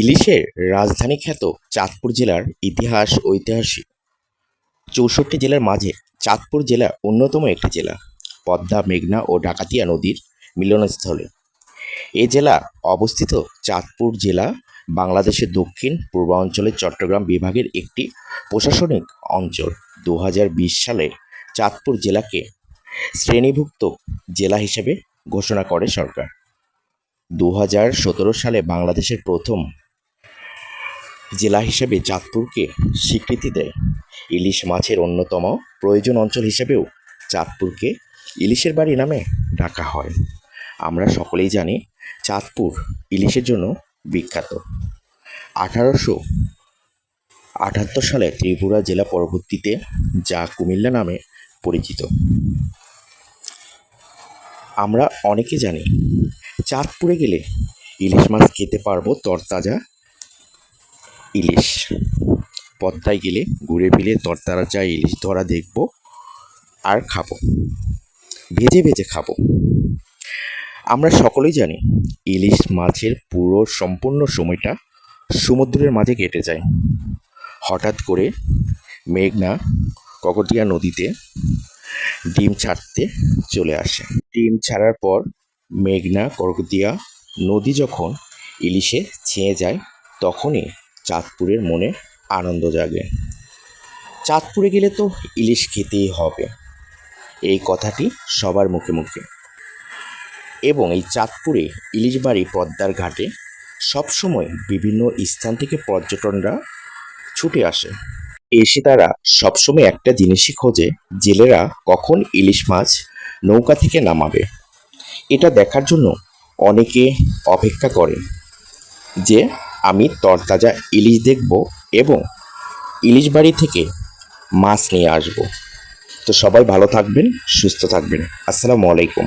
ইলিশের রাজধানী খ্যাত চাঁদপুর জেলার ইতিহাস ঐতিহাসিক। চৌষট্টি জেলার মাঝে চাঁদপুর জেলা অন্যতম একটি জেলা, পদ্মা, মেঘনা ও ডাকাতিয়া নদীর মিলনস্থলে। এ জেলা অবস্থিত চাঁদপুর জেলা, বাংলাদেশের দক্ষিণ পূর্বাঞ্চলের চট্টগ্রাম বিভাগের একটি প্রশাসনিক অঞ্চল। দু হাজার বিশ সালে চাঁদপুর জেলাকে শ্রেণীভুক্ত জেলা হিসেবে ঘোষণা করে সরকার। দু হাজার সতেরো সালে বাংলাদেশের প্রথম জেলা হিসেবে চাঁদপুরকে স্বীকৃতি দেয়। ইলিশ মাছের অন্যতম প্রয়োজন অঞ্চল হিসেবেও চাঁদপুরকে ইলিশের বাড়ি নামে ডাকা হয়। আমরা সকলেই জানি চাঁদপুর ইলিশের জন্য বিখ্যাত। আঠারোশো আটাত্তর সালে ত্রিপুরা জেলা পরবর্তীতে যা কুমিল্লা নামে পরিচিত। আমরা অনেকে জানি চাঁদপুরে গেলে ইলিশ মাছ খেতে পারব তরতাজা ইলিশ। পদ্মায় গেলে ঘুরে ফিরে তরতাজা ইলিশ ধরা দেখব আর খাব। ভেজে ভেজে খাব। আমরা সকলেই জানি ইলিশ মাছের পুরো সম্পূর্ণ সময়টা সমুদ্রের মাঝে কেটে যায়। হঠাৎ করে মেঘনা ককটিয়া নদীতে ডিম ছাড়তে চলে আসে। ডিম ছাড়ার পর মেঘনা করকতিয়া নদী যখন ইলিশে ছেয়ে যায়, তখনই চাঁদপুরের মনে আনন্দ জাগে। চাঁদপুরে গেলে তো ইলিশ খেতেই হবে। এই কথাটি সবার মুখে মুখে। এবং এই চাঁদপুরে ইলিশ বাড়ি পদ্মার ঘাটে সবসময় বিভিন্ন স্থান থেকে পর্যটনরা ছুটে আসে। এসে তারা সবসময় একটা জিনিসই খোঁজে, জেলেরা কখন ইলিশ মাছ নৌকা থেকে নামাবে। এটা দেখার জন্য অনেকে অপেক্ষা করে যে আমি তরতাজা ইলিশ দেখব এবং ইলিশ বাড়ি থেকে মাছ নিয়ে আসব। তো সবাই ভালো থাকবেন, সুস্থ থাকবেন। আসসালামু আলাইকুম।